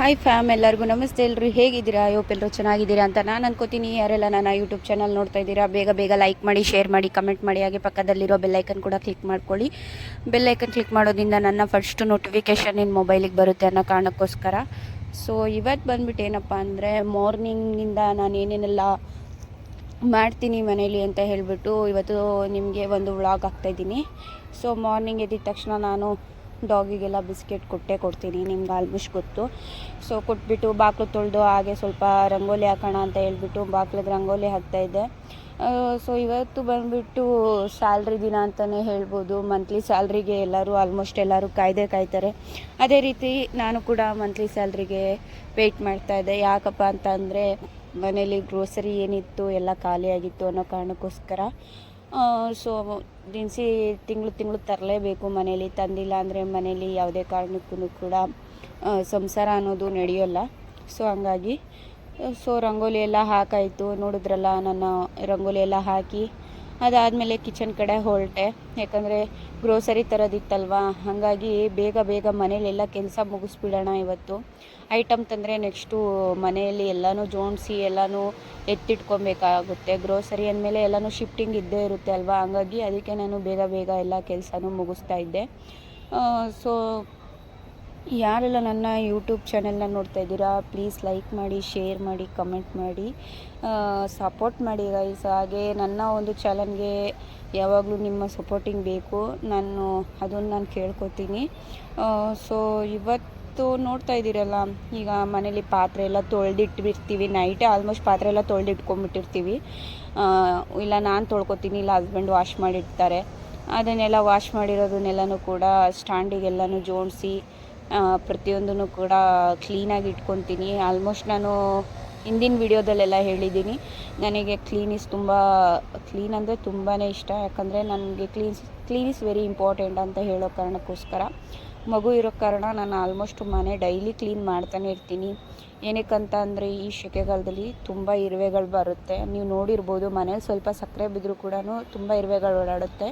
Hi fam ಎಲ್ಲರಿಗೂ ನಮಸ್ತೆ. ಎಲ್ಲರೂ ಹೇಗಿದ್ದೀರಾ? ಎಲ್ಲರೂ ಚೆನ್ನಾಗಿದ್ದೀರಾ ಅಂತ ನಾನು ಅನ್ಕೋತೀನಿ. ಯಾರೆಲ್ಲ ನನ್ನ ಯೂಟ್ಯೂಬ್ ಚಾನಲ್ ನೋಡ್ತಾ ಇದ್ದೀರಾ, ಬೇಗ ಬೇಗ ಲೈಕ್ ಮಾಡಿ ಶೇರ್ ಮಾಡಿ ಕಮೆಂಟ್ ಮಾಡಿ, ಹಾಗೆ ಪಕ್ಕದಲ್ಲಿರೋ ಬೆಲ್ಲೈಕನ್ ಕೂಡ ಕ್ಲಿಕ್ ಮಾಡ್ಕೊಳ್ಳಿ. ಬೆಲ್ಲೈಕನ್ ಕ್ಲಿಕ್ ಮಾಡೋದ್ರಿಂದ ನನ್ನ ಫಸ್ಟ್ ನೋಟಿಫಿಕೇಷನ್ ನಿಮ್ಮ ಮೊಬೈಲಿಗೆ ಬರುತ್ತೆ ಅನ್ನೋ ಕಾರಣಕ್ಕೋಸ್ಕರ. ಸೊ ಇವತ್ತು ಬಂದ್ಬಿಟ್ಟು ಏನಪ್ಪ ಅಂದರೆ ಮಾರ್ನಿಂಗಿಂದ ನಾನು ಏನೇನೆಲ್ಲ ಮಾಡ್ತೀನಿ ಮನೇಲಿ ಅಂತ ಹೇಳಿಬಿಟ್ಟು ಇವತ್ತು ನಿಮಗೆ ಒಂದು ವ್ಲಾಗ್ ಹಾಕ್ತಾಯಿದ್ದೀನಿ ಸೊ ಮಾರ್ನಿಂಗ್ ಎದ್ದಿದ ತಕ್ಷಣ ನಾನು ಡಾಗಿಗೆಲ್ಲ ಬಿಸ್ಕೆಟ್ ಕೊಟ್ಟೇ ಕೊಡ್ತೀನಿ, ನಿಮ್ಗೆ ಆಲ್ಮೋಸ್ಟ್ ಗೊತ್ತು. ಸೊ ಕೊಟ್ಬಿಟ್ಟು ಬಾಗಿಲು ತೊಳೆದು ಹಾಗೆ ಸ್ವಲ್ಪ ರಂಗೋಲಿ ಹಾಕೋಣ ಅಂತ ಹೇಳ್ಬಿಟ್ಟು ಬಾಗ್ಲಿಗೆ ರಂಗೋಲಿ ಹಾಕ್ತಾಯಿದ್ದೆ ಸೊ ಇವತ್ತು ಬಂದುಬಿಟ್ಟು ಸ್ಯಾಲ್ರಿ ದಿನ ಅಂತಲೇ ಹೇಳ್ಬೋದು. ಮಂತ್ಲಿ ಸ್ಯಾಲ್ರಿಗೆ ಎಲ್ಲರೂ ಆಲ್ಮೋಸ್ಟ್ ಎಲ್ಲರೂ ಕಾಯ್ದೆ ಕಾಯ್ತಾರೆ. ಅದೇ ರೀತಿ ನಾನು ಕೂಡ ಮಂತ್ಲಿ ಸ್ಯಾಲ್ರಿಗೆ ವೆಯ್ಟ್ ಮಾಡ್ತಾಯಿದ್ದೆ ಯಾಕಪ್ಪ ಅಂತ ಅಂದರೆ ಮನೇಲಿ ಗ್ರೋಸರಿ ಏನಿತ್ತು, ಎಲ್ಲ ಖಾಲಿಯಾಗಿತ್ತು ಅನ್ನೋ ಕಾರಣಕ್ಕೋಸ್ಕರ. ಸೊ ದಿನಸಿ ತಿಂಗಳು ತಿಂಗಳು ತರಲೇಬೇಕು ಮನೇಲಿ. ತಂದಿಲ್ಲ ಅಂದರೆ ಮನೇಲಿ ಯಾವುದೇ ಕಾರಣಕ್ಕೂ ಕೂಡ ಸಂಸಾರ ಅನ್ನೋದು ನಡೆಯೋಲ್ಲ. ಸೊ ಹಂಗಾಗಿ ಸೊ ರಂಗೋಲಿ ಎಲ್ಲ ಹಾಕಾಯಿತು. ನೋಡಿದ್ರಲ್ಲ, ನನ್ನ ರಂಗೋಲಿ ಎಲ್ಲ ಹಾಕಿ ಅದಾದಮೇಲೆ ಕಿಚನ್ ಕಡೆ ಹೊರಟೆ. ಯಾಕಂದರೆ ಗ್ರೋಸರಿ ತರೋದಿತ್ತಲ್ವ? ಹಾಗಾಗಿ ಬೇಗ ಬೇಗ ಮನೇಲೆಲ್ಲ ಕೆಲಸ ಮುಗಿಸ್ಬಿಡೋಣ ಇವತ್ತು. ಐಟಮ್ ತಂದರೆ ನೆಕ್ಸ್ಟು ಮನೆಯಲ್ಲಿ ಎಲ್ಲನೂ ಜೋಡಿಸಿ ಎಲ್ಲನೂ ಎತ್ತಿಟ್ಕೊಬೇಕಾಗುತ್ತೆ. ಗ್ರೋಸರಿ ಅಂದಮೇಲೆ ಎಲ್ಲನೂ ಶಿಫ್ಟಿಂಗ್ ಇದ್ದೇ ಇರುತ್ತೆ ಅಲ್ವಾ? ಹಾಗಾಗಿ ಅದಕ್ಕೆ ನಾನು ಬೇಗ ಬೇಗ ಎಲ್ಲ ಕೆಲಸನೂ ಮುಗಿಸ್ತಾ ಇದ್ದೆ. ಸೊ ಯಾರೆಲ್ಲ ನನ್ನ ಯೂಟ್ಯೂಬ್ ಚಾನೆಲ್ನ ನೋಡ್ತಾ ಇದ್ದೀರಾ ಪ್ಲೀಸ್ ಲೈಕ್ ಮಾಡಿ ಶೇರ್ ಮಾಡಿ ಕಮೆಂಟ್ ಮಾಡಿ ಸಪೋರ್ಟ್ ಮಾಡಿ ಗೈಸ್ ಹಾಗೆ ನನ್ನ ಒಂದು ಚಾನಲ್ಗೆ ಯಾವಾಗಲೂ ನಿಮ್ಮ ಸಪೋರ್ಟಿಂಗ್ ಬೇಕು. ನಾನು ಅದನ್ನು ನಾನು ಕೇಳ್ಕೊತೀನಿ. ಸೊ ಇವತ್ತು ನೋಡ್ತಾ ಇದ್ದೀರಲ್ಲ, ಈಗ ಮನೇಲಿ ಪಾತ್ರೆ ಎಲ್ಲ ತೊಳೆದಿಟ್ಟಿರ್ತೀವಿ. ನೈಟೇ ಆಲ್ಮೋಸ್ಟ್ ಪಾತ್ರೆ ಎಲ್ಲ ತೊಳೆದಿಟ್ಕೊಂಡ್ಬಿಟ್ಟಿರ್ತೀವಿ. ಇಲ್ಲ ನಾನು ತೊಳ್ಕೊತೀನಿ, ಇಲ್ಲ ಹಸ್ಬೆಂಡ್ ವಾಶ್ ಮಾಡಿರ್ತಾರೆ. ಅದನ್ನೆಲ್ಲ ವಾಶ್ ಮಾಡಿರೋದನ್ನೆಲ್ಲನೂ ಕೂಡ ಸ್ಟ್ಯಾಂಡಿಗೆಲ್ಲನೂ ಜೋಡಿಸಿ ಪ್ರತಿಯೊಂದನ್ನು ಕೂಡ ಕ್ಲೀನಾಗಿ ಇಟ್ಕೊತೀನಿ. ಆಲ್ಮೋಸ್ಟ್ ನಾನು ಹಿಂದಿನ ವಿಡಿಯೋದಲ್ಲೆಲ್ಲ ಹೇಳಿದ್ದೀನಿ. ನನಗೆ ಕ್ಲೀನ್ ಇಸ್ ತುಂಬ ಕ್ಲೀನ್ ಅಂದರೆ ತುಂಬಾ ಇಷ್ಟ. ಯಾಕಂದರೆ ನನಗೆ cleans clean is very important ಅಂತ ಹೇಳೋ ಕಾರಣಕ್ಕೋಸ್ಕರ. ಮಗು ಇರೋ ಕಾರಣ ನಾನು ಆಲ್ಮೋಸ್ಟ್ ಮನೆ ಡೈಲಿ ಕ್ಲೀನ್ ಮಾಡ್ತಾನೆ ಇರ್ತೀನಿ. ಏನಕ್ಕಂತ ಅಂದರೆ ಈ ಸೆಕೆಗಾಲದಲ್ಲಿ ತುಂಬ ಇರುವೆಗಳು ಬರುತ್ತೆ. ನೀವು ನೋಡಿರ್ಬೋದು ಮನೇಲಿ ಸ್ವಲ್ಪ ಸಕ್ಕರೆ ಬಿದ್ದರೂ ಕೂಡ ತುಂಬ ಇರುವೆಗಳು ಓಡಾಡುತ್ತೆ.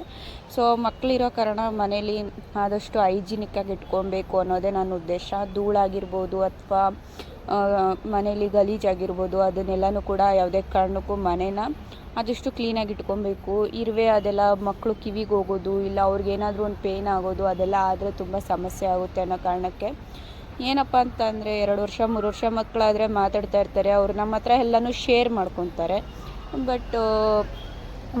ಸೊ ಮಕ್ಕಳಿರೋ ಕಾರಣ ಮನೇಲಿ ಆದಷ್ಟು ಹೈಜಿನಿಕ್ಕಾಗಿ ಇಟ್ಕೊಬೇಕು ಅನ್ನೋದೇ ನನ್ನ ಉದ್ದೇಶ. ಧೂಳಾಗಿರ್ಬೋದು ಅಥವಾ ಮನೇಲಿ ಗಲೀಜಾಗಿರ್ಬೋದು ಅದನ್ನೆಲ್ಲನೂ ಕೂಡ ಯಾವುದೇ ಕಾರಣಕ್ಕೂ ಮನೇನ ಆದಷ್ಟು ಕ್ಲೀನಾಗಿ ಇಟ್ಕೊಬೇಕು. ಇರುವೆ ಅದೆಲ್ಲ ಮಕ್ಕಳು ಕಿವಿಗೆ ಹೋಗೋದು, ಇಲ್ಲ ಅವ್ರಿಗೇನಾದರೂ ಒಂದು ಪೇನ್ ಆಗೋದು, ಅದೆಲ್ಲ ಆದರೆ ತುಂಬ ಸಮಸ್ಯೆ ಆಗುತ್ತೆ ಅನ್ನೋ ಕಾರಣಕ್ಕೆ. ಏನಪ್ಪ ಅಂತ ಅಂದರೆ ಎರಡು ವರ್ಷ, ಮೂರು ವರ್ಷ ಮಕ್ಕಳಾದರೆ ಮಾತಾಡ್ತಾ ಇರ್ತಾರೆ, ಅವ್ರು ನಮ್ಮ ಹತ್ರ ಎಲ್ಲನೂ ಶೇರ್ ಮಾಡ್ಕೊತಾರೆ. ಬಟ್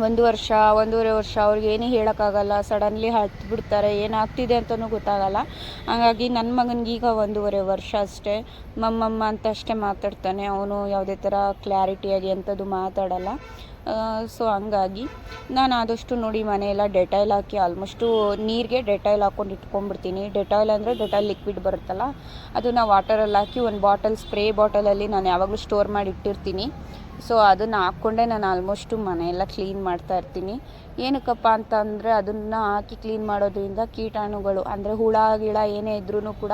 ಒಂದು ವರ್ಷ, ಒಂದೂವರೆ ವರ್ಷ ಅವ್ರಿಗೆ ಏನೂ ಹೇಳೋಕ್ಕಾಗಲ್ಲ ಸಡನ್ಲಿ ಹತ್ತು ಬಿಡ್ತಾರೆ, ಏನಾಗ್ತಿದೆ ಅಂತಲೂ ಗೊತ್ತಾಗಲ್ಲ. ಹಾಗಾಗಿ ನನ್ನ ಮಗನಿಗೆ ಈಗ ಒಂದೂವರೆ ವರ್ಷ ಅಷ್ಟೇ. ಮಮ್ಮಮ್ಮ ಅಂತ ಅಷ್ಟೇ ಮಾತಾಡ್ತಾನೆ, ಅವನು ಯಾವುದೇ ಥರ ಕ್ಲಾರಿಟಿಯಾಗಿ ಅಂಥದ್ದು ಮಾತಾಡಲ್ಲ. ಸೊ ಹಂಗಾಗಿ ನಾನು ಆದಷ್ಟು ನೋಡಿ ಮನೆಯೆಲ್ಲ ಡೆಟಾಯ್ಲ್ ಹಾಕಿ ಆಲ್ಮೋಸ್ಟು ನೀರಿಗೆ ಡೆಟಾಯ್ಲ್ ಹಾಕ್ಕೊಂಡು ಇಟ್ಕೊಂಡ್ಬಿಡ್ತೀನಿ. ಡೆಟಾಯ್ಲ್ ಅಂದರೆ ಡೆಟಾಯ್ಲ್ ಲಿಕ್ವಿಡ್ ಬರುತ್ತಲ್ಲ, ಅದನ್ನು ವಾಟರಲ್ಲಿ ಹಾಕಿ ಒಂದು ಬಾಟಲ್ ಸ್ಪ್ರೇ ಬಾಟಲಲ್ಲಿ ನಾನು ಯಾವಾಗಲೂ ಸ್ಟೋರ್ ಮಾಡಿ ಇಟ್ಟಿರ್ತೀನಿ. ಸೊ ಅದನ್ನು ಹಾಕೊಂಡೆ ನಾನು ಆಲ್ಮೋಸ್ಟು ಮನೆಯೆಲ್ಲ ಕ್ಲೀನ್ ಮಾಡ್ತಾ ಇರ್ತೀನಿ. ಏನಕ್ಕಪ್ಪ ಅಂತ ಅಂದರೆ ಅದನ್ನು ಹಾಕಿ ಕ್ಲೀನ್ ಮಾಡೋದ್ರಿಂದ ಕೀಟಾಣುಗಳು, ಅಂದರೆ ಹುಳ, ಗಿಳ ಏನೇ ಇದ್ರೂ ಕೂಡ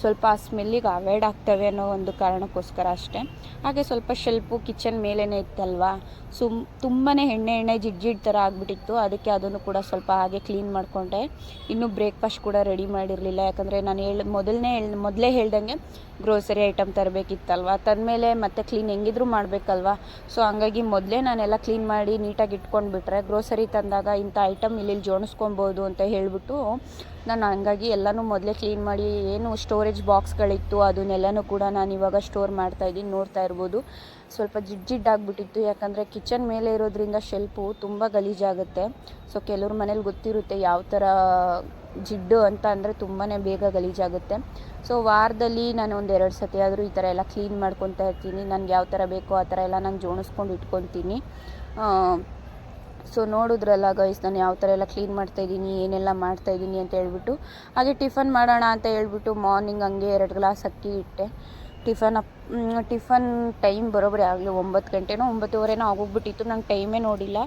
ಸ್ವಲ್ಪ ಆ ಸ್ಮೆಲ್ಲಿಗೆ ಅವಾಯ್ಡ್ ಆಗ್ತವೆ ಅನ್ನೋ ಒಂದು ಕಾರಣಕ್ಕೋಸ್ಕರ ಅಷ್ಟೇ. ಹಾಗೆ ಸ್ವಲ್ಪ ಶೆಲ್ಪು ಕಿಚನ್ ಮೇಲೇ ಇತ್ತಲ್ವಾ? ಸುಮ್ ತುಂಬಾ ಎಣ್ಣೆ ಎಣ್ಣೆ, ಜಿಡ್ ಜಿಡ್ ಥರ ಆಗಿಬಿಟ್ಟಿತ್ತು. ಅದಕ್ಕೆ ಅದನ್ನು ಕೂಡ ಸ್ವಲ್ಪ ಹಾಗೆ ಕ್ಲೀನ್ ಮಾಡಿಕೊಂಡೆ. ಇನ್ನೂ ಬ್ರೇಕ್ಫಾಸ್ಟ್ ಕೂಡ ರೆಡಿ ಮಾಡಿರಲಿಲ್ಲ. ಯಾಕಂದರೆ ನಾನು ಹೇಳಿ, ಮೊದಲನೇ ಹೇಳಿ, ಮೊದಲೇ ಹೇಳ್ದಂಗೆ ಗ್ರೋಸರಿ ಐಟಮ್ ತರಬೇಕಿತ್ತಲ್ವ? ತಂದಮೇಲೆ ಮತ್ತೆ ಕ್ಲೀನ್ ಹೆಂಗಿದ್ರು ಮಾಡಬೇಕಲ್ವ? ಸೊ ಹಂಗಾಗಿ ಮೊದಲೇ ನಾನೆಲ್ಲ ಕ್ಲೀನ್ ಮಾಡಿ ನೀಟಾಗಿ ಇಟ್ಕೊಂಡು ಬಿಟ್ರೆ ಗ್ರೋಸರಿ ತಂದಾಗ ಇಂಥ ಐಟಮ್ ಇಲ್ಲಿ ಜೋಡಿಸ್ಕೊಬೋದು ಅಂತ ಹೇಳಿಬಿಟ್ಟು ನಾನು ಹಂಗಾಗಿ ಎಲ್ಲನೂ ಮೊದಲೇ ಕ್ಲೀನ್ ಮಾಡಿ ಏನು ಸ್ಟೋರೇಜ್ ಬಾಕ್ಸ್ಗಳಿತ್ತು ಅದನ್ನೆಲ್ಲನೂ ಕೂಡ ನಾನು ಇವಾಗ ಸ್ಟೋರ್ ಮಾಡ್ತಾಯಿದ್ದೀನಿ ನೋಡ್ತಾ ಇರ್ಬೋದು. ಸ್ವಲ್ಪ ಜಿಡ್ ಜಿಡ್ ಆಗಿಬಿಟ್ಟಿತ್ತು, ಯಾಕಂದರೆ ಕಿಚನ್ ಮೇಲೆ ಇರೋದ್ರಿಂದ ಶೆಲ್ಪು ತುಂಬ ಗಲೀಜಾಗುತ್ತೆ. ಸೊ ಕೆಲವ್ರ ಮನೇಲಿ ಗೊತ್ತಿರುತ್ತೆ ಯಾವ ಥರ ಜಿಡ್ಡು ಅಂತ ಅಂದರೆ ತುಂಬಾ ಬೇಗ ಗಲೀಜಾಗುತ್ತೆ. ಸೊ ವಾರದಲ್ಲಿ ನಾನು ಒಂದು ಎರಡು ಸತಿ ಆದರೂ ಈ ಥರ ಎಲ್ಲ ಕ್ಲೀನ್ ಮಾಡ್ಕೊತಾ ಇರ್ತೀನಿ. ನನಗೆ ಯಾವ ಥರ ಬೇಕೋ ಆ ಥರ ಎಲ್ಲ ನಾನು ಜೋಡಿಸ್ಕೊಂಡು ಇಟ್ಕೊತೀನಿ. ಸೊ ನೋಡಿದ್ರಲ್ಲ ಗೈಸ್ ನಾನು ಯಾವ ಥರ ಎಲ್ಲ ಕ್ಲೀನ್ ಮಾಡ್ತಾಯಿದ್ದೀನಿ ಏನೆಲ್ಲ ಮಾಡ್ತಾಯಿದ್ದೀನಿ ಅಂತ ಹೇಳ್ಬಿಟ್ಟು. ಹಾಗೆ ಟಿಫನ್ ಮಾಡೋಣ ಅಂತ ಹೇಳ್ಬಿಟ್ಟು ಮಾರ್ನಿಂಗ್ ಹಂಗೆ ಎರಡು ಗ್ಲಾಸ್ ಅಕ್ಕಿ ಇಟ್ಟೆ. ಟಿಫನ್ ಅಪ್ ಟಿಫನ್ ಟೈಮ್ ಬರೋಬ್ಬರಿ ಆಗಲಿ, ಒಂಬತ್ತು ಗಂಟೆನೋ ಒಂಬತ್ತುವರೆನೋ ಆಗೋಗ್ಬಿಟ್ಟಿತ್ತು. ನಂಗೆ ಟೈಮೇ ನೋಡಿಲ್ಲ.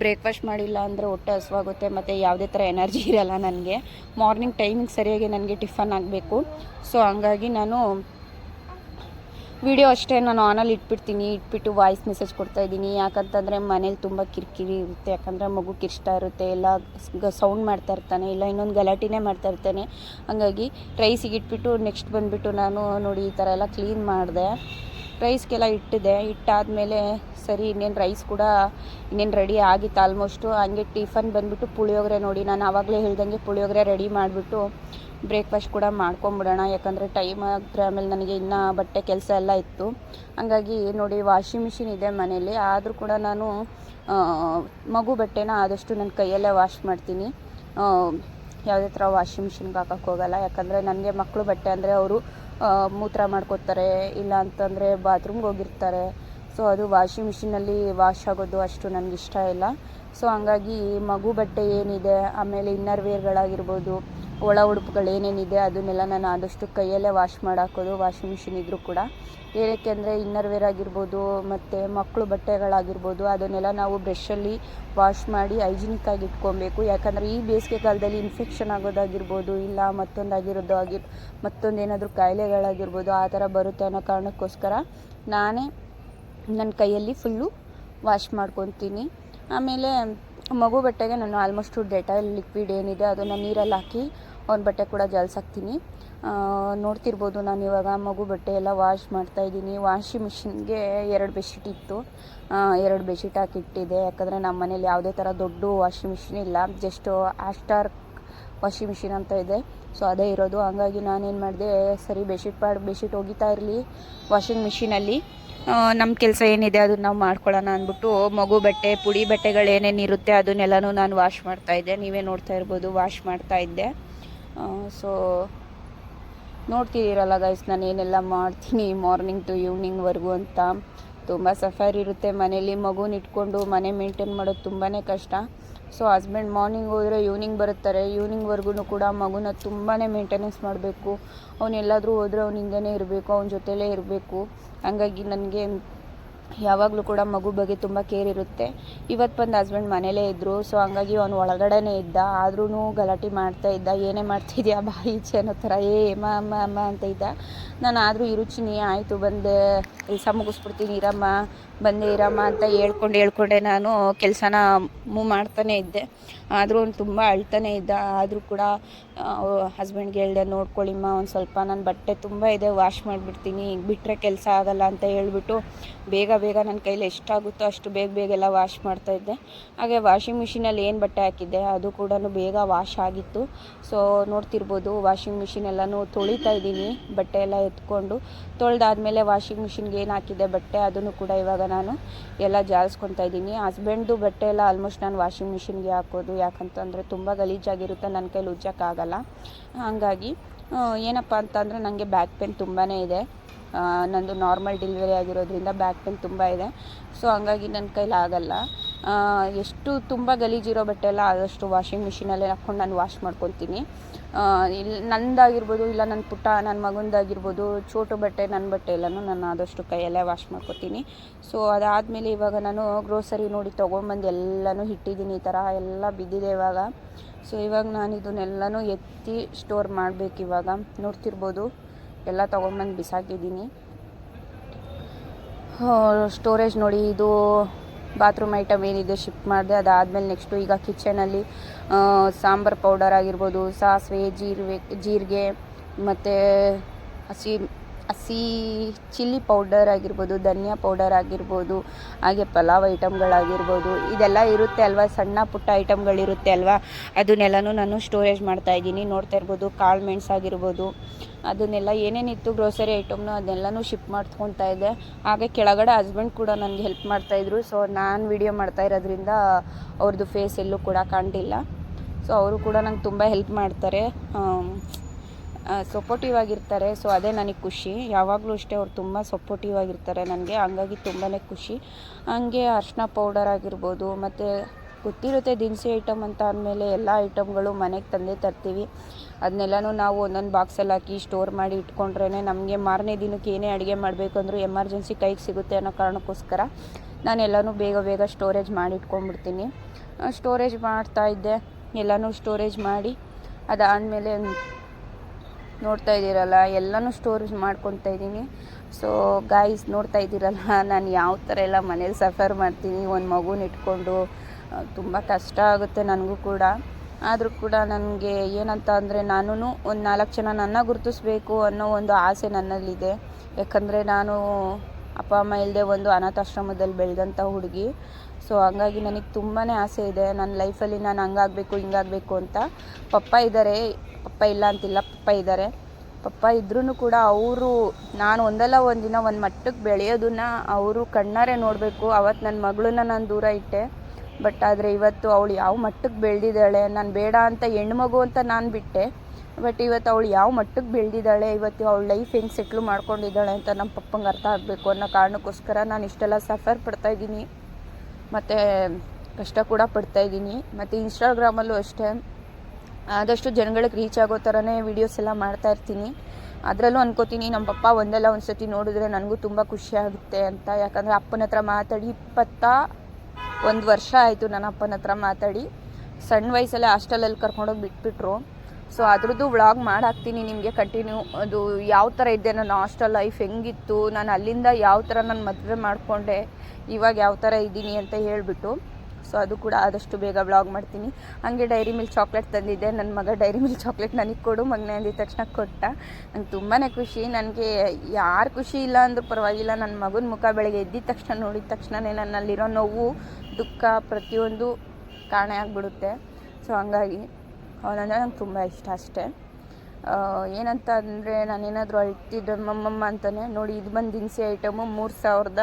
ಬ್ರೇಕ್ಫಾಸ್ಟ್ ಮಾಡಿಲ್ಲ ಅಂದರೆ ಹೊಟ್ಟೆ ಹಸುವಾಗುತ್ತೆ, ಮತ್ತು ಯಾವುದೇ ಥರ ಎನರ್ಜಿ ಇರಲ್ಲ ನನಗೆ. ಮಾರ್ನಿಂಗ್ ಟೈಮಿಂಗ್ ಸರಿಯಾಗಿ ನನಗೆ ಟಿಫನ್ ಆಗಬೇಕು. ಸೊ ಹಂಗಾಗಿ ನಾನು ವಿಡಿಯೋ ಅಷ್ಟೇ ನಾನು ಆನಲ್ಲಿ ಇಟ್ಬಿಡ್ತೀನಿ, ಇಟ್ಬಿಟ್ಟು ವಾಯ್ಸ್ ಮೆಸೇಜ್ ಕೊಡ್ತಾ ಇದ್ದೀನಿ. ಯಾಕಂತಂದರೆ ಮನೇಲಿ ತುಂಬ ಕಿರಿಕಿರಿ ಇರುತ್ತೆ. ಯಾಕಂದರೆ ಮಗು ಕಿರ್ಚ್ತಾ ಇರುತ್ತೆ ಇಲ್ಲ ಸೌಂಡ್ ಮಾಡ್ತಾ ಇರ್ತಾನೆ, ಇಲ್ಲ ಇನ್ನೊಂದು ಗಲಾಟಿನೇ ಮಾಡ್ತಾ ಇರ್ತಾನೆ. ಹಾಗಾಗಿ ರೈಸಿಗೆ ಇಟ್ಬಿಟ್ಟು ನೆಕ್ಸ್ಟ್ ಬಂದುಬಿಟ್ಟು ನಾನು ನೋಡಿ ಈ ಥರ ಎಲ್ಲ ಕ್ಲೀನ್ ಮಾಡಿದೆ. ರೈಸ್ಗೆಲ್ಲ ಇಟ್ಟಿದೆ. ಇಟ್ಟಾದಮೇಲೆ ಸರಿ, ಇನ್ನೇನು ರೈಸ್ ಕೂಡ ಇನ್ನೇನು ರೆಡಿ ಆಗಿತ್ತು ಆಲ್ಮೋಸ್ಟು ಹಂಗೆ ಟಿಫನ್ ಬಂದುಬಿಟ್ಟು ಪುಳಿಯೋಗರೆ ನೋಡಿ. ನಾನು ಆವಾಗಲೇ ಹೇಳ್ದಂಗೆ ಪುಳಿಯೋಗರೆ ರೆಡಿ ಮಾಡಿಬಿಟ್ಟು ಬ್ರೇಕ್ಫಾಸ್ಟ್ ಕೂಡ ಮಾಡ್ಕೊಂಬಿಡೋಣ. ಯಾಕಂದರೆ ಟೈಮ್ ಆದರೆ ಆಮೇಲೆ ನನಗೆ ಇನ್ನೂ ಬಟ್ಟೆ ಕೆಲಸ ಎಲ್ಲ ಇತ್ತು. ಹಂಗಾಗಿ ನೋಡಿ ವಾಷಿಂಗ್ ಮಿಷಿನ್ ಇದೆ ಮನೇಲಿ. ಆದರೂ ಕೂಡ ನಾನು ಮಗು ಬಟ್ಟೆನ ಆದಷ್ಟು ನನ್ನ ಕೈಯಲ್ಲೇ ವಾಶ್ ಮಾಡ್ತೀನಿ. ಯಾವುದೇ ಥರ ವಾಷಿಂಗ್ ಮಿಷಿನ್ಗೆ ಹಾಕೋಕ್ಕೋಗಲ್ಲ ಯಾಕಂದರೆ ನನಗೆ ಮಕ್ಕಳು ಬಟ್ಟೆ ಅಂದರೆ ಅವರು ಮೂತ್ರ ಮಾಡ್ಕೋತಾರೆ ಇಲ್ಲ ಅಂತಂದರೆ ಬಾತ್ರೂಮ್ಗೆ ಹೋಗಿರ್ತಾರೆ. ಸೊ ಅದು ವಾಷಿಂಗ್ ಮಿಷಿನಲ್ಲಿ ವಾಶ್ ಆಗೋದು ಅಷ್ಟು ನನಗೆ ಇಷ್ಟ ಇಲ್ಲ. ಸೊ ಹಂಗಾಗಿ ಮಗು ಬಟ್ಟೆ ಏನಿದೆ, ಆಮೇಲೆ ಇನ್ನರ್ ವೇರ್ಗಳಾಗಿರ್ಬೋದು ಒಳ ಉಡುಪುಗಳು ಏನೇನಿದೆ ಅದನ್ನೆಲ್ಲ ನಾನು ಆದಷ್ಟು ಕೈಯಲ್ಲೇ ವಾಶ್ ಮಾಡಾಕೋದು ವಾಷಿಂಗ್ ಮಿಷಿನ್ ಇದ್ದರೂ ಕೂಡ. ಏನಕ್ಕೆ ಅಂದರೆ ಇನ್ನರ್ ವೇರ್ ಆಗಿರ್ಬೋದು ಮತ್ತು ಮಕ್ಕಳು ಬಟ್ಟೆಗಳಾಗಿರ್ಬೋದು, ಅದನ್ನೆಲ್ಲ ನಾವು ಬ್ರಷಲ್ಲಿ ವಾಶ್ ಮಾಡಿ ಹೈಜಿನಿಕ್ ಆಗಿ ಇಟ್ಕೊಬೇಕು. ಯಾಕಂದರೆ ಈ ಬೇಸಿಗೆ ಕಾಲದಲ್ಲಿ ಇನ್ಫೆಕ್ಷನ್ ಆಗೋದಾಗಿರ್ಬೋದು, ಇಲ್ಲ ಮತ್ತೊಂದಾಗಿರೋದು ಆಗಿರ್ ಮತ್ತೊಂದೇನಾದರೂ ಕಾಯಿಲೆಗಳಾಗಿರ್ಬೋದು, ಆ ಥರ ಬರುತ್ತೆ ಅನ್ನೋ ಕಾರಣಕ್ಕೋಸ್ಕರ ನಾನೇ ನನ್ನ ಕೈಯಲ್ಲಿ ಫುಲ್ಲು ವಾಶ್ ಮಾಡ್ಕೊತೀನಿ. ಆಮೇಲೆ ಮಗು ಬಟ್ಟೆಗೆ ನಾನು ಆಲ್ಮೋಸ್ಟು ಡೆಟಾಲ್ ಲಿಕ್ವಿಡ್ ಏನಿದೆ ಅದನ್ನು ನೀರಲ್ಲಿ ಹಾಕಿ ಅವ್ನ ಬಟ್ಟೆ ಕೂಡ ಜಲ್ಸಾಕ್ತೀನಿ. ನೋಡ್ತಿರ್ಬೋದು ನಾನು ಇವಾಗ ಮಗು ಬಟ್ಟೆ ಎಲ್ಲ ವಾಶ್ ಮಾಡ್ತಾಯಿದ್ದೀನಿ ವಾಷಿಂಗ್ ಮಿಷಿನ್ಗೆ ಎರಡು ಬೆಡ್ಶೀಟ್ ಇತ್ತು. ಎರಡು ಬೆಡ್ಶೀಟ್ ಹಾಕಿಟ್ಟಿದೆ ಯಾಕಂದರೆ ನಮ್ಮ ಮನೇಲಿ ಯಾವುದೇ ಥರ ದೊಡ್ಡ ವಾಷಿಂಗ್ ಮಿಷಿನ್ ಇಲ್ಲ. ಜಸ್ಟ್ ಆಸ್ಟಾರ್ ವಾಷಿಂಗ್ ಮಿಷಿನ್ ಅಂತ ಇದೆ. ಸೊ ಅದೇ ಇರೋದು. ಹಾಗಾಗಿ ನಾನೇನು ಮಾಡಿದೆ, ಸರಿ ಬೆಡ್ಶೀಟ್ ಪಾಡ್ ಬೆಡ್ಶೀಟ್ ಒಗಿತಾ ಇರಲಿ ವಾಷಿಂಗ್ ಮಿಷಿನಲ್ಲಿ ನಮ್ಮ ಕೆಲಸ ಏನಿದೆ ಅದನ್ನ ನಾವು ಮಾಡ್ಕೊಳ್ಳೋಣ ಅಂದ್ಬಿಟ್ಟು ಮಗು ಬಟ್ಟೆ, ಪುಡಿ ಬಟ್ಟೆಗಳು ಏನೇನು ಇರುತ್ತೆ ಅದನ್ನೆಲ್ಲನೂ ನಾನು ವಾಶ್ ಮಾಡ್ತಾಯಿದ್ದೆ ನೀವೇ ನೋಡ್ತಾ ಇರ್ಬೋದು ವಾಶ್ ಮಾಡ್ತಾ ಇದ್ದೆ. ಸೊ ನೋಡ್ತಿದ್ದೀರಲ್ಲ ಗೈಸ್ ನಾನು ಏನೆಲ್ಲ ಮಾಡ್ತೀನಿ ಮಾರ್ನಿಂಗ್ ಟು ಈವ್ನಿಂಗ್ವರೆಗೂ ಅಂತ. ತುಂಬ ಸಫರ್ ಇರುತ್ತೆ ಮನೇಲಿ, ಮಗುನ ಇಟ್ಕೊಂಡು ಮನೆ ಮೇಂಟೈನ್ ಮಾಡೋದು ತುಂಬಾ ಕಷ್ಟ. ಸೊ ಹಸ್ಬೆಂಡ್ ಮಾರ್ನಿಂಗ್ ಹೋದರೆ ಈವ್ನಿಂಗ್ ಬರುತ್ತಾರೆ. ಈವ್ನಿಂಗ್ವರೆಗೂ ಕೂಡ ಮಗುನ ತುಂಬಾ ಮೇಂಟೆನೆನ್ಸ್ ಮಾಡಬೇಕು. ಅವನೆಲ್ಲಾದರೂ ಹೋದರೆ ಅವ್ನ ಹಿಂದೆನೇ ಇರಬೇಕು, ಅವನ ಜೊತೆಲೇ ಇರಬೇಕು. ಹಂಗಾಗಿ ನನಗೆ ಯಾವಾಗಲೂ ಕೂಡ ಮಗು ಬಗ್ಗೆ ತುಂಬ ಕೇರ್ ಇರುತ್ತೆ. ಇವತ್ತು ಬಂದು ಹಸ್ಬೆಂಡ್ ಮನೇಲೇ ಇದ್ದರು ಸೊ ಹಂಗಾಗಿ ಅವನು ಒಳಗಡೆನೇ ಇದ್ದ. ಆದ್ರೂ ಗಲಾಟೆ ಮಾಡ್ತಾ ಇದ್ದ, ಏನೇ ಮಾಡ್ತಿದ್ಯಾ ಬಾಯಿ ಈಚೆ ಅನ್ನೋ ಥರ, ಏ ಅಮ್ಮ ಅಮ್ಮ ಅಮ್ಮ ಅಂತ ಇದ್ದ. ನಾನು ಆದರೂ ಇರುಚಿನಿ ಆಯಿತು ಬಂದು ಕೆಲಸ ಮುಗಿಸ್ಬಿಡ್ತೀನಿ, ಇರಮ್ಮ. ಬಂದೆ ಇರಮ್ಮ ಅಂತ ಹೇಳ್ಕೊಂಡು ಹೇಳ್ಕೊಂಡೆ ನಾನು ಕೆಲಸನ ಮೂವ್ ಮಾಡ್ತಾನೆ ಇದ್ದೆ. ಆದರೂ ಅವ್ನು ತುಂಬ ಅಳ್ತಾನೆ ಇದ್ದ. ಆದರೂ ಕೂಡ ಹಸ್ಬೆಂಡ್ಗೆ ಹೇಳ್ದೆ ನೋಡ್ಕೊಳ್ಳಿಮ್ಮ ಒಂದು ಸ್ವಲ್ಪ ನನ್ನ ಬಟ್ಟೆ ತುಂಬ ಇದೆ ವಾಶ್ ಮಾಡಿಬಿಡ್ತೀನಿ, ಈಗ ಬಿಟ್ಟರೆ ಕೆಲಸ ಆಗಲ್ಲ ಅಂತ ಹೇಳ್ಬಿಟ್ಟು ಬೇಗ ಬೇಗ ನನ್ನ ಕೈಲಿ ಎಷ್ಟಾಗುತ್ತೋ ಅಷ್ಟು ಬೇಗ ಬೇಗ ಎಲ್ಲ ವಾಶ್ ಮಾಡ್ತಾಯಿದ್ದೆ ಹಾಗೆ ವಾಷಿಂಗ್ ಮಿಷಿನಲ್ಲಿ ಏನು ಬಟ್ಟೆ ಹಾಕಿದ್ದೆ, ಅದು ಕೂಡ ಬೇಗ ವಾಶ್ ಆಗಿತ್ತು. ಸೊ ನೋಡ್ತಿರ್ಬೋದು ವಾಷಿಂಗ್ ಮಿಷಿನ್ ಎಲ್ಲನೂ ತೊಳಿತಾ ಇದ್ದೀನಿ, ಬಟ್ಟೆ ಎಲ್ಲ ಎತ್ಕೊಂಡು. ತೊಳೆದಾದ್ಮೇಲೆ ವಾಷಿಂಗ್ ಮಿಷಿನ್ಗೆ ಏನು ಹಾಕಿದ್ದೆ, ಬಟ್ಟೆ, ಅದನ್ನು ಕೂಡ ಇವಾಗ ನಾನು ಎಲ್ಲ ಜಾಲಿಸ್ಕೊತಾ ಇದ್ದೀನಿ. ಹಸ್ಬೆಂಡ್ದು ಬಟ್ಟೆ ಎಲ್ಲ ಆಲ್ಮೋಸ್ಟ್ ನಾನು ವಾಷಿಂಗ್ ಮಿಷಿನ್ಗೆ ಹಾಕೋದು, ಯಾಕಂತಂದರೆ ತುಂಬ ಗಲೀಜಾಗಿರುತ್ತೆ ನನ್ನ ಕೈಲಿ ಉಜ್ಜೋಕ್ಕಾಗಲ್ಲ. ಹಾಗಾಗಿ ಏನಪ್ಪ ಅಂತಂದರೆ ನನಗೆ ಬ್ಯಾಕ್ ಪೇನ್ ತುಂಬಾ ಇದೆ. ನಂದು ನಾರ್ಮಲ್ ಡೆಲಿವರಿ ಆಗಿರೋದ್ರಿಂದ ಬ್ಯಾಕ್ ಪೇನ್ ತುಂಬ ಇದೆ. ಸೊ ಹಂಗಾಗಿ ನನ್ನ ಕೈಲಿ ಆಗಲ್ಲ. ಎಷ್ಟು ತುಂಬ ಗಲೀಜಿರೋ ಬಟ್ಟೆ ಎಲ್ಲ ಆದಷ್ಟು ವಾಷಿಂಗ್ ಮಿಷಿನಲ್ಲೇ ಹಾಕ್ಕೊಂಡು ನಾನು ವಾಶ್ ಮಾಡ್ಕೊತೀನಿ ಇಲ್ಲಿ ನಂದಾಗಿರ್ಬೋದು ಇಲ್ಲ ನನ್ನ ಪುಟ್ಟ ನನ್ನ ಮಗಂದಾಗಿರ್ಬೋದು ಚೋಟು ಬಟ್ಟೆ ನನ್ನ ಬಟ್ಟೆ ಎಲ್ಲನೂ ನಾನು ಆದಷ್ಟು ಕೈಯಲ್ಲೇ ವಾಶ್ ಮಾಡ್ಕೊತೀನಿ ಸೊ ಅದಾದಮೇಲೆ ಇವಾಗ ನಾನು ಗ್ರೋಸರಿ ನೋಡಿ ತೊಗೊಂಬಂದು ಎಲ್ಲನೂ ಇಟ್ಟಿದ್ದೀನಿ, ಈ ಥರ ಎಲ್ಲ ಬಿದ್ದಿದೆ ಇವಾಗ. ಸೊ ಇವಾಗ ನಾನು ಇದನ್ನೆಲ್ಲನೂ ಎತ್ತಿ ಸ್ಟೋರ್ ಮಾಡಬೇಕು ಇವಾಗ. ನೋಡ್ತಿರ್ಬೋದು, ಎಲ್ಲ ತೊಗೊಂಬಂದು ಬಿಸಾಕಿದ್ದೀನಿ. ಸ್ಟೋರೇಜ್ ನೋಡಿ ಇದು ಬಾತ್ರೂಮ್ ಐಟಮ್ ಏನಿದೆ ಶಿಫ್ಟ್ ಮಾಡಿದೆ, ಅದಾದಮೇಲೆ ನೆಕ್ಸ್ಟು ಈಗ ಕಿಚನಲ್ಲಿ ಸಾಂಬಾರು ಪೌಡರ್ ಆಗಿರ್ಬೋದು, ಸಾಸಿವೆ ಜೀರಿಗೆ ಜೀರಿಗೆ, ಮತ್ತು ಹಸಿ ಹಸಿ ಚಿಲ್ಲಿ ಪೌಡರ್ ಆಗಿರ್ಬೋದು, ಧನಿಯಾ ಪೌಡರ್ ಆಗಿರ್ಬೋದು, ಹಾಗೆ ಪಲಾವ್ ಐಟಮ್ಗಳಾಗಿರ್ಬೋದು, ಇದೆಲ್ಲ ಇರುತ್ತೆ ಅಲ್ವಾ? ಸಣ್ಣ ಪುಟ್ಟ ಐಟಮ್ಗಳಿರುತ್ತೆ ಅಲ್ವಾ? ಅದನ್ನೆಲ್ಲನೂ ನಾನು ಸ್ಟೋರೇಜ್ ಮಾಡ್ತಾ ಇದ್ದೀನಿ. ನೋಡ್ತಾ ಇರ್ಬೋದು, ಕಾಳು ಮೆಣಸು ಆಗಿರ್ಬೋದು, ಅದನ್ನೆಲ್ಲ ಏನೇನಿತ್ತು ಗ್ರೋಸರಿ ಐಟಮ್ನು ಅದನ್ನೆಲ್ಲನೂ ಶಿಪ್ ಮಾಡ್ಕೊತಾ ಇದ್ದೆ. ಹಾಗೆ ಕೆಳಗಡೆ ಹಸ್ಬೆಂಡ್ ಕೂಡ ನನಗೆ ಹೆಲ್ಪ್ ಮಾಡ್ತಾಯಿದ್ರು ಸೊ ನಾನು ವಿಡಿಯೋ ಮಾಡ್ತಾ ಇರೋದ್ರಿಂದ ಅವ್ರದ್ದು ಫೇಸ್ ಎಲ್ಲೂ ಕೂಡ ಕಾಣ್ತಿಲ್ಲ ಸೊ ಅವರು ಕೂಡ ನಂಗೆ ತುಂಬ ಹೆಲ್ಪ್ ಮಾಡ್ತಾರೆ. ಸಪೋರ್ಟಿವ್ ಆಗಿರ್ತಾರೆ ಸೊ ಅದೇ ನನಗೆ ಖುಷಿ. ಯಾವಾಗಲೂ ಅಷ್ಟೇ ಅವ್ರು ತುಂಬ ಸಪೋರ್ಟಿವ್ ಆಗಿರ್ತಾರೆ ನನಗೆ, ಹಂಗಾಗಿ ತುಂಬಾ ಖುಷಿ. ಹಂಗೆ ಅರ್ಶಿನ ಪೌಡರ್ ಆಗಿರ್ಬೋದು, ಮತ್ತು ಗೊತ್ತಿರುತ್ತೆ ದಿನಸಿ ಐಟಮ್ ಅಂತ ಅಂದಮೇಲೆ ಎಲ್ಲ ಐಟಮ್ಗಳು ಮನೆಗೆ ತಂದೆ ತರ್ತೀವಿ. ಅದನ್ನೆಲ್ಲನೂ ನಾವು ಒಂದೊಂದು ಬಾಕ್ಸಲ್ಲಿ ಹಾಕಿ ಸ್ಟೋರ್ ಮಾಡಿ ಇಟ್ಕೊಂಡ್ರೇ ನಮಗೆ ಮಾರನೇ ದಿನಕ್ಕೆ ಏನೇ ಅಡುಗೆ ಮಾಡಬೇಕು ಅಂದರೂ ಎಮರ್ಜೆನ್ಸಿ ಕೈಗೆ ಸಿಗುತ್ತೆ ಅನ್ನೋ ಕಾರಣಕ್ಕೋಸ್ಕರ ನಾನು ಎಲ್ಲನೂ ಬೇಗ ಬೇಗ ಸ್ಟೋರೇಜ್ ಮಾಡಿ ಇಟ್ಕೊಂಡ್ಬಿಡ್ತೀನಿ. ಸ್ಟೋರೇಜ್ ಮಾಡ್ತಾ ಇದ್ದೆ. ಎಲ್ಲನೂ ಸ್ಟೋರೇಜ್ ಮಾಡಿ, ಅದಾದಮೇಲೆ ನೋಡ್ತಾ ಇದ್ದೀರಲ್ಲ, ಎಲ್ಲನೂ ಸ್ಟೋರೇಜ್ ಮಾಡ್ಕೊತಾ ಇದ್ದೀನಿ. ಸೊ ಗಾಯ್ಸ್ ನೋಡ್ತಾ ಇದ್ದೀರಲ್ಲ, ನಾನು ಯಾವ ಥರ ಎಲ್ಲ ಮನೇಲಿ ಸಫರ್ ಮಾಡ್ತೀನಿ, ಒಂದು ಮಗುನ ಇಟ್ಕೊಂಡು ತುಂಬ ಕಷ್ಟ ಆಗುತ್ತೆ ನನಗೂ ಕೂಡ. ಆದರೂ ಕೂಡ ನನಗೆ ಏನಂತ ಅಂದರೆ ನಾನು ಒಂದು ನಾಲ್ಕು ಜನ ನನ್ನ ಗುರುತಿಸ್ಬೇಕು ಅನ್ನೋ ಒಂದು ಆಸೆ ನನ್ನಲ್ಲಿದೆ. ಯಾಕಂದರೆ ನಾನು ಅಪ್ಪ ಅಮ್ಮ ಇಲ್ಲದೆ ಒಂದು ಅನಾಥಾಶ್ರಮದಲ್ಲಿ ಬೆಳೆದಂಥ ಹುಡುಗಿ. ಸೊ ಹಂಗಾಗಿ ನನಗೆ ತುಂಬಾ ಆಸೆ ಇದೆ. ನನ್ನ ಲೈಫಲ್ಲಿ ನಾನು ಹಂಗಾಗಬೇಕು, ಹಿಂಗಾಗಬೇಕು ಅಂತ. ಪಪ್ಪ ಇದ್ದಾರೆ ಪಪ್ಪ ಇಲ್ಲ ಅಂತಿಲ್ಲ, ಪಪ್ಪ ಇದ್ದಾರೆ ಪಪ್ಪ ಇದ್ರೂ ಕೂಡ ಅವರು, ನಾನು ಒಂದಲ್ಲ ಒಂದಿನ ದಿನ ಒಂದು ಮಟ್ಟಕ್ಕೆ ಬೆಳೆಯೋದನ್ನ ಅವರು ಕಣ್ಣಾರೆ ನೋಡಬೇಕು. ಅವತ್ತು ನನ್ನ ಮಗಳನ್ನ ನಾನು ದೂರ ಇಟ್ಟೆ. ಬಟ್ ಆದರೆ ಇವತ್ತು ಅವಳು ಯಾವ ಮಟ್ಟಕ್ಕೆ ಬೆಳೆದಿದ್ದಾಳೆ, ನಾನು ಬೇಡ ಅಂತ ಹೆಣ್ಮಗು ಅಂತ ನಾನು ಬಿಟ್ಟೆ. ಬಟ್ ಇವತ್ತು ಅವಳು ಯಾವ ಮಟ್ಟಕ್ಕೆ ಬೆಳೆದಿದ್ದಾಳೆ, ಇವತ್ತು ಅವಳ ಲೈಫ್ ಹೆಂಗೆ ಸೆಟ್ಲು ಮಾಡ್ಕೊಂಡಿದ್ದಾಳೆ ಅಂತ ನಮ್ಮ ಪಪ್ಪಂಗೆ ಅರ್ಥ ಆಗಬೇಕು ಅನ್ನೋ ಕಾರಣಕ್ಕೋಸ್ಕರ ನಾನು ಇಷ್ಟೆಲ್ಲ ಸಫರ್ ಪಡ್ತಾಯಿದ್ದೀನಿ ಮತ್ತು ಕಷ್ಟ ಕೂಡ ಪಡ್ತಾಯಿದ್ದೀನಿ ಮತ್ತು ಇನ್ಸ್ಟಾಗ್ರಾಮಲ್ಲೂ ಅಷ್ಟೇ. ಆದಷ್ಟು ಜನಗಳಿಗೆ ರೀಚ್ ಆಗೋ ಥರನೇ ವೀಡಿಯೋಸ್ ಎಲ್ಲ ಮಾಡ್ತಾ ಇರ್ತೀನಿ. ಅದರಲ್ಲೂ ಅನ್ಕೋತೀನಿ ನಮ್ಮ ಪಪ್ಪ ಒಂದಲ್ಲ ಒಂದು ಸತಿ ನೋಡಿದ್ರೆ ನನಗೂ ತುಂಬ ಖುಷಿ ಆಗುತ್ತೆ ಅಂತ. ಯಾಕಂದರೆ ಅಪ್ಪನ ಹತ್ರ ಮಾತಾಡಿ ಇಪ್ಪತ್ತ ಒಂದು ವರ್ಷ ಆಯಿತು ನನ್ನ ಅಪ್ಪನ ಹತ್ರ ಮಾತಾಡಿ. ಸಣ್ಣ ವಯಸ್ಸಲ್ಲೇ ಹಾಸ್ಟೆಲಲ್ಲಿ ಕರ್ಕೊಂಡೋಗಿ ಬಿಟ್ಬಿಟ್ರು. ಸೊ ಅದ್ರದ್ದು ವ್ಲಾಗ್ ಮಾಡಾಕ್ತೀನಿ ನಿಮಗೆ ಕಂಟಿನ್ಯೂ ಅದು ಯಾವ ಥರ ಇದ್ದೆ ನನ್ನ ಹಾಸ್ಟೆಲ್ ಲೈಫ್ ಹೆಂಗಿತ್ತು, ನಾನು ಅಲ್ಲಿಂದ ಯಾವ ಥರ ನಾನು ಮದುವೆ ಮಾಡಿಕೊಂಡೆ, ಇವಾಗ ಯಾವ ಥರ ಇದ್ದೀನಿ ಅಂತ ಹೇಳಿಬಿಟ್ಟು. ಸೊ ಅದು ಕೂಡ ಆದಷ್ಟು ಬೇಗ ವ್ಲಾಗ್ ಮಾಡ್ತೀನಿ. ಹಾಗೆ ಡೈರಿ ಮಿಲ್ಕ್ ಚಾಕ್ಲೇಟ್ ತಂದಿದ್ದೆ. ನನ್ನ ಮಗ ಡೈರಿ ಮಿಲ್ಕ್ ಚಾಕ್ಲೇಟ್ ನನಗೆ ಕೊಡು, ಮಗನೇ ಅಂದಿದ ತಕ್ಷಣ ಕೊಟ್ಟ. ನಂಗೆ ತುಂಬಾ ಖುಷಿ. ನನಗೆ ಯಾರು ಖುಷಿ ಇಲ್ಲ ಅಂದರೂ ಪರವಾಗಿಲ್ಲ. ನನ್ನ ಮಗನ ಮುಖ ಬೆಳಗ್ಗೆ ಎದ್ದಿದ ತಕ್ಷಣ, ನೋಡಿದ ತಕ್ಷಣವೇ ನನ್ನಲ್ಲಿರೋ ನೋವು, ದುಃಖ ಪ್ರತಿಯೊಂದು ಕಾಣೆ ಆಗಿಬಿಡುತ್ತೆ. ಸೊ ಹಂಗಾಗಿ ಅವನಂದರೆ ನಂಗೆ ತುಂಬ ಇಷ್ಟ ಅಷ್ಟೇ. ಏನಂತ ಅಂದರೆ ನಾನೇನಾದರೂ ಅಳ್ತಿದ್ದೆ, ಮಮ್ಮಮ್ಮ ಅಂತಾನೆ, ನೋಡಿ ಇದು ಬಂದು ದಿನಸಿ ಐಟಮು ಮೂರು ಸಾವಿರದ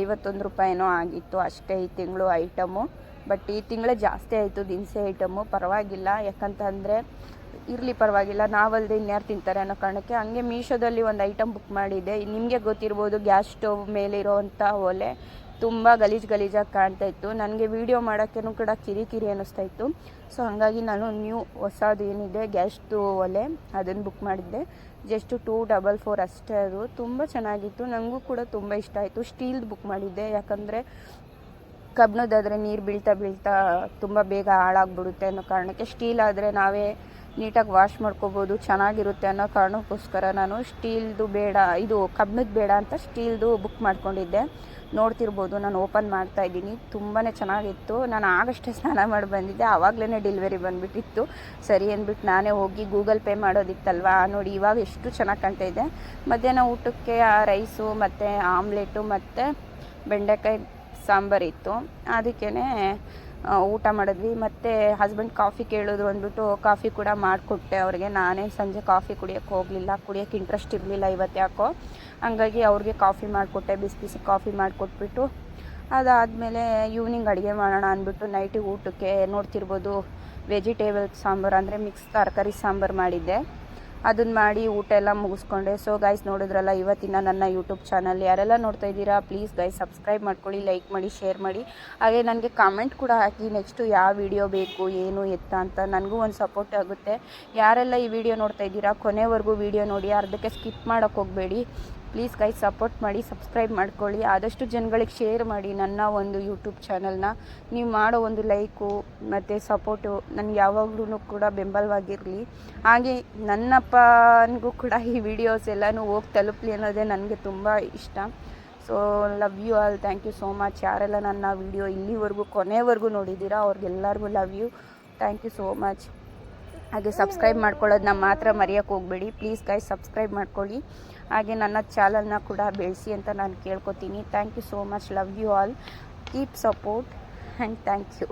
ಐವತ್ತೊಂದು ರೂಪಾಯಿನೋ ಆಗಿತ್ತು ಅಷ್ಟೇ ಈ ತಿಂಗಳು ಐಟಮು. ಬಟ್ ಈ ತಿಂಗಳೇ ಜಾಸ್ತಿ ಆಯಿತು ದಿನಸಿ ಐಟಮು, ಪರವಾಗಿಲ್ಲ. ಯಾಕಂತ ಅಂದರೆ ಇರಲಿ ಪರವಾಗಿಲ್ಲ ನಾವಲ್ಲದೆ ಇನ್ಯಾರು ತಿಂತಾರೆ ಅನ್ನೋ ಕಾರಣಕ್ಕೆ ಹಂಗೆ ಮೀಶೋದಲ್ಲಿ ಒಂದು ಐಟಮ್ ಬುಕ್ ಮಾಡಿದ್ದೆ. ನಿಮಗೆ ಗೊತ್ತಿರ್ಬೋದು ಗ್ಯಾಸ್ ಸ್ಟವ್ ಮೇಲಿರೋವಂಥ ಒಲೆ. ತುಂಬ ಗಲೀಜು ಗಲೀಜಾಗಿ ಕಾಣ್ತಾ ಇತ್ತು. ನನಗೆ ವೀಡಿಯೋ ಮಾಡೋಕ್ಕೂ ಕೂಡ ಕಿರಿಕಿರಿ ಕಿರಿ ಅನ್ನಿಸ್ತಾ ಇತ್ತು. ಸೊ ಹಾಗಾಗಿ ನಾನು ನ್ಯೂ ಹೊಸದು ಏನಿದೆ ಗ್ಯಾಸ್ದು ಒಲೆ ಅದನ್ನು ಬುಕ್ ಮಾಡಿದ್ದೆ. ಜಸ್ಟ್ ಟೂ ಡಬಲ್ ಫೋರ್ ಅಷ್ಟೇ ಅದು. ತುಂಬ ಚೆನ್ನಾಗಿತ್ತು. ನನಗೂ ಕೂಡ ತುಂಬ ಇಷ್ಟ ಆಯಿತು. ಸ್ಟೀಲ್ದು ಬುಕ್ ಮಾಡಿದ್ದೆ. ಯಾಕಂದರೆ ಕಬ್ಬಿಣದಾದರೆ ನೀರು ಬೀಳ್ತಾ ಬೀಳ್ತಾ ತುಂಬ ಬೇಗ ಹಾಳಾಗ್ಬಿಡುತ್ತೆ ಅನ್ನೋ ಕಾರಣಕ್ಕೆ ಸ್ಟೀಲ್ ಆದರೆ ನಾವೇ ನೀಟಾಗಿ ವಾಶ್ ಮಾಡ್ಕೋಬೋದು, ಚೆನ್ನಾಗಿರುತ್ತೆ ಅನ್ನೋ ಕಾರಣಕ್ಕೋಸ್ಕರ ನಾನು ಸ್ಟೀಲ್ದು ಬೇಡ, ಇದು ಕಬ್ಬಿಣದ ಬೇಡ ಅಂತ ಸ್ಟೀಲ್ದು ಬುಕ್ ಮಾಡ್ಕೊಂಡಿದ್ದೆ. ನೋಡ್ತಿರ್ಬೋದು, ನಾನು ಓಪನ್ ಮಾಡ್ತಾ ಇದ್ದೀನಿ. ತುಂಬಾ ಚೆನ್ನಾಗಿತ್ತು. ನಾನು ಆಗಷ್ಟೇ ಸ್ನಾನ ಮಾಡಿ ಬಂದಿದ್ದೆ. ಆವಾಗಲೇ ಡೆಲಿವರಿ ಬಂದುಬಿಟ್ಟಿತ್ತು. ಸರಿ ಅಂದ್ಬಿಟ್ಟು ನಾನೇ ಹೋಗಿ ಗೂಗಲ್ ಪೇ ಮಾಡೋದಿತ್ತಲ್ವಾ? ನೋಡಿ, ಇವಾಗ ಎಷ್ಟು ಚೆನ್ನಾಗಿ ಕಾಣ್ತಾ ಇದೆ. ಮಧ್ಯಾಹ್ನ ಊಟಕ್ಕೆ ಆ ರೈಸು ಮತ್ತು ಆಮ್ಲೆಟು ಮತ್ತು ಬೆಂಡೆಕಾಯಿ ಸಾಂಬಾರಿತ್ತು ಅದಕ್ಕೇ ಊಟ ಮಾಡಿದ್ವಿ. ಮತ್ತು ಹಸ್ಬೆಂಡ್ ಕಾಫಿ ಕೇಳಿದ್ರು ಅಂದ್ಬಿಟ್ಟು ಕಾಫಿ ಕೂಡ ಮಾಡಿಕೊಟ್ಟೆ ಅವ್ರಿಗೆ. ನಾನೇ ಸಂಜೆ ಕಾಫಿ ಕುಡಿಯೋಕ್ಕೆ ಹೋಗಲಿಲ್ಲ. ಕುಡಿಯೋಕ್ಕೆ ಇಂಟ್ರೆಸ್ಟ್ ಇರಲಿಲ್ಲ ಇವತ್ತು ಯಾಕೋ. ಹಂಗಾಗಿ ಅವ್ರಿಗೆ ಕಾಫಿ ಮಾಡಿಕೊಟ್ಟೆ, ಬಿಸಿ ಬಿಸಿ ಕಾಫಿ ಮಾಡಿಕೊಟ್ಬಿಟ್ಟು. ಅದಾದಮೇಲೆ ಈವ್ನಿಂಗ್ ಅಡುಗೆ ಮಾಡೋಣ ಅಂದ್ಬಿಟ್ಟು ನೈಟಿಗೆ ಊಟಕ್ಕೆ ನೋಡ್ತಿರ್ಬೋದು ವೆಜಿಟೇಬಲ್ ಸಾಂಬಾರು ಅಂದರೆ ಮಿಕ್ಸ್ ತರಕಾರಿ ಸಾಂಬಾರು ಮಾಡಿದ್ದೆ. ಅದನ್ನ ಮಾಡಿ ಊಟ ಎಲ್ಲ ಮುಗಿಸ್ಕೊಂಡೆ. ಸೊ ಗೈಸ್ ನೋಡಿದ್ರಲ್ಲ, ಇವತ್ತಿನ ನನ್ನ ಯೂಟ್ಯೂಬ್ ಚಾನಲ್ ಯಾರೆಲ್ಲ ನೋಡ್ತಾ ಇದ್ದೀರಾ ಪ್ಲೀಸ್ ಗೈಸ್ ಸಬ್ಸ್ಕ್ರೈಬ್ ಮಾಡ್ಕೊಳ್ಳಿ ಲೈಕ್ ಮಾಡಿ ಶೇರ್ ಮಾಡಿ. ಹಾಗೆ ನನಗೆ ಕಾಮೆಂಟ್ ಕೂಡ ಹಾಕಿ ನೆಕ್ಸ್ಟು ಯಾವ ವಿಡಿಯೋ ಬೇಕು, ಏನು ಎತ್ತ ಅಂತ ನನಗೂ ಒಂದು ಸಪೋರ್ಟ್ ಆಗುತ್ತೆ. ಯಾರೆಲ್ಲ ಈ ವಿಡಿಯೋ ನೋಡ್ತಾ ಇದ್ದೀರಾ, ಕೊನೆವರೆಗೂ ವಿಡಿಯೋ ನೋಡಿ, ಅರ್ಧಕ್ಕೆ ಸ್ಕಿಪ್ ಮಾಡೋಕ್ಕೆ ಹೋಗಬೇಡಿ. ಪ್ಲೀಸ್ ಗೈಸ್ ಸಪೋರ್ಟ್ ಮಾಡಿ ಸಬ್ಸ್ಕ್ರೈಬ್ ಮಾಡ್ಕೊಳ್ಳಿ. ಆದಷ್ಟು ಜನಗಳಿಗೆ ಶೇರ್ ಮಾಡಿ ನನ್ನ ಒಂದು ಯೂಟ್ಯೂಬ್ ಚಾನಲ್ನ ನೀವು ಮಾಡೋ ಒಂದು ಲೈಕು ಮತ್ತು ಸಪೋರ್ಟು ನನಗೆ ಯಾವಾಗಲೂ ಕೂಡ ಬೆಂಬಲವಾಗಿರಲಿ. ಹಾಗೆ ನನ್ನಪ್ಪನಿಗೂ ಕೂಡ ಈ ವಿಡಿಯೋಸ್ ಎಲ್ಲನೂ ಹೋಗಿ ತಲುಪಲಿ ಅನ್ನೋದೇ ನನಗೆ ತುಂಬ ಇಷ್ಟ. So love you all thank you so much ಯಾರೆಲ್ಲ ನನ್ನ ವಿಡಿಯೋ ಇಲ್ಲಿವರೆಗೂ, ಕೊನೆವರೆಗೂ ನೋಡಿದ್ದೀರಾ, ಅವ್ರಿಗೆಲ್ಲರಿಗೂ love you thank you so much ಹಾಗೆ ಸಬ್ಸ್ಕ್ರೈಬ್ ಮಾಡ್ಕೊಳ್ಳೋದನ್ನ ಮಾತ್ರ ಮರೆಯೋಕ್ಕೆ ಹೋಗಬೇಡಿ. ಪ್ಲೀಸ್ ಗೈಸ್ ಸಬ್ಸ್ಕ್ರೈಬ್ ಮಾಡ್ಕೊಳ್ಳಿ. ಹಾಗೆ ನನ್ನ ಚಾನಲ್ನ ಕೂಡ ಬೆಳೆಸಿ ಅಂತ ನಾನು ಕೇಳ್ಕೊತೀನಿ. Thank you so much love you all keep support and thank you